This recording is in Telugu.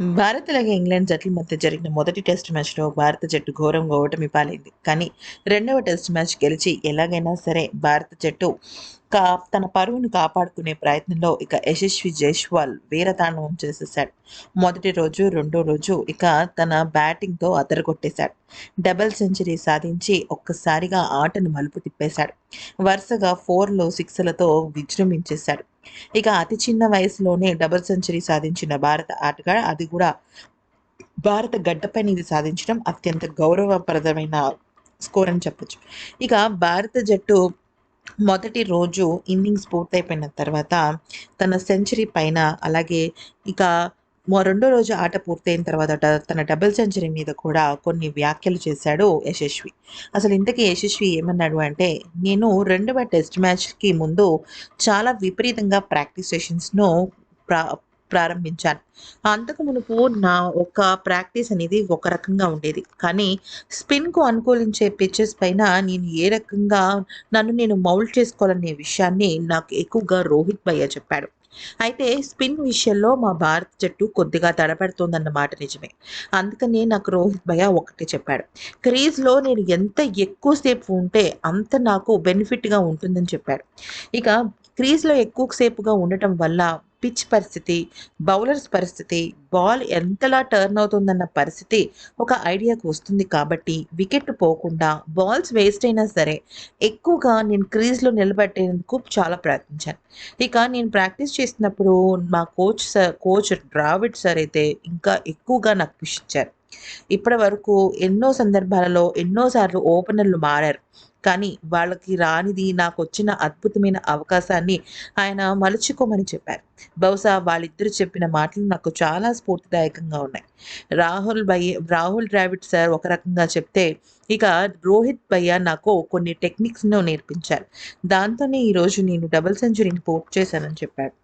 భారత్ అలాగే ఇంగ్లాండ్ జట్ల మధ్య జరిగిన మొదటి టెస్ట్ మ్యాచ్లో భారత జట్టు ఘోరంగా ఓటమి పాలైంది. కానీ రెండవ టెస్ట్ మ్యాచ్ గెలిచి ఎలాగైనా సరే భారత జట్టు కా తన పరువును కాపాడుకునే ప్రయత్నంలో ఇక యశస్వి జైస్వాల్ వీరతాండవం చేసేసాడు మొదటి రోజు రెండో రోజు ఇక తన బ్యాటింగ్తో అదరగొట్టేశాడు. డబుల్ సెంచరీ సాధించి ఒక్కసారిగా ఆటను మలుపు తిప్పేశాడు. వరుసగా ఫోర్లో సిక్స్లతో విజృంభించేశాడు. ఇక అతి చిన్న వయసులోనే డబుల్ సెంచరీ సాధించిన భారత ఆటగాడు అది కూడా భారత గడ్డపైన ఇది సాధించడం అత్యంత గౌరవప్రదమైన స్కోర్ అని చెప్పొచ్చు. ఇక భారత జట్టు మొదటి రోజు ఇన్నింగ్స్ పూర్తయిపోయిన తర్వాత తన సెంచరీ పైన అలాగే ఇక రెండో రోజు ఆట పూర్తయిన తర్వాత తన డబుల్ సెంచరీ మీద కూడా కొన్ని వ్యాఖ్యలు చేశాడు యశస్వి. అసలు ఇంతకీ యశస్వి ఏమన్నాడు అంటే నేను రెండవ టెస్ట్ మ్యాచ్కి ముందు చాలా విపరీతంగా ప్రాక్టీస్ సెషన్స్ను ప్రా ప్రారంభించాను. అంతకు మునుపు నా ఒక ప్రాక్టీస్ అనేది ఒక రకంగా ఉండేది. కానీ స్పిన్కు అనుకూలించే పిచ్చెస్ పైన నేను ఏ రకంగా నన్ను నేను మౌల్డ్ చేసుకోవాలనే విషయాన్ని నాకు ఎక్కువగా రోహిత్ భయ్య చెప్పాడు. అయితే స్పిన్ విషయంలో మా భారత జట్టు కొద్దిగా తడబడుతోందన్న మాట నిజమే. అందుకనే నాకు రోహిత్ భయ ఒకటే చెప్పాడు. క్రీజ్లో నేను ఎంత ఎక్కువసేపు ఉంటే అంత నాకు బెనిఫిట్గా ఉంటుందని చెప్పాడు. ఇక క్రీజ్లో ఎక్కువసేపుగా ఉండటం వల్ల పిచ్ పరిస్థితి బౌలర్స్ పరిస్థితి బాల్ ఎంతలా టర్న్ అవుతుందన్న పరిస్థితి ఒక ఐడియాకు వస్తుంది కాబట్టి వికెట్ పోకుండా బాల్స్ వేస్ట్ అయినా సరే ఎక్కువగా నేను క్రీజ్లో నిలబెట్టేందుకు చాలా ప్రయత్నించాను. ఇక నేను ప్రాక్టీస్ చేసినప్పుడు మా coach sir coach Dravid sir అయితే ఇంకా ఎక్కువగా నాకు పుష్ ఇచ్చారు. ఇప్పటి వరకు ఎన్నో సందర్భాలలో ఎన్నోసార్లు ఓపెనర్లు మారారు. కానీ వాళ్ళకి రానిది నాకు వచ్చిన అద్భుతమైన అవకాశాన్ని ఆయన మలుచుకోమని చెప్పారు. బహుశా వాళ్ళిద్దరు చెప్పిన మాటలు నాకు చాలా స్ఫూర్తిదాయకంగా ఉన్నాయి. రాహుల్ భయ్య రాహుల్ ద్రావిడ్ సార్ ఒక రకంగా చెప్తే ఇక రోహిత్ భయ్య నాకు కొన్ని టెక్నిక్స్ను నేర్పించారు. దాంతోనే ఈరోజు నేను డబుల్ సెంచరీని పోర్ట్ చేశానని చెప్పాడు.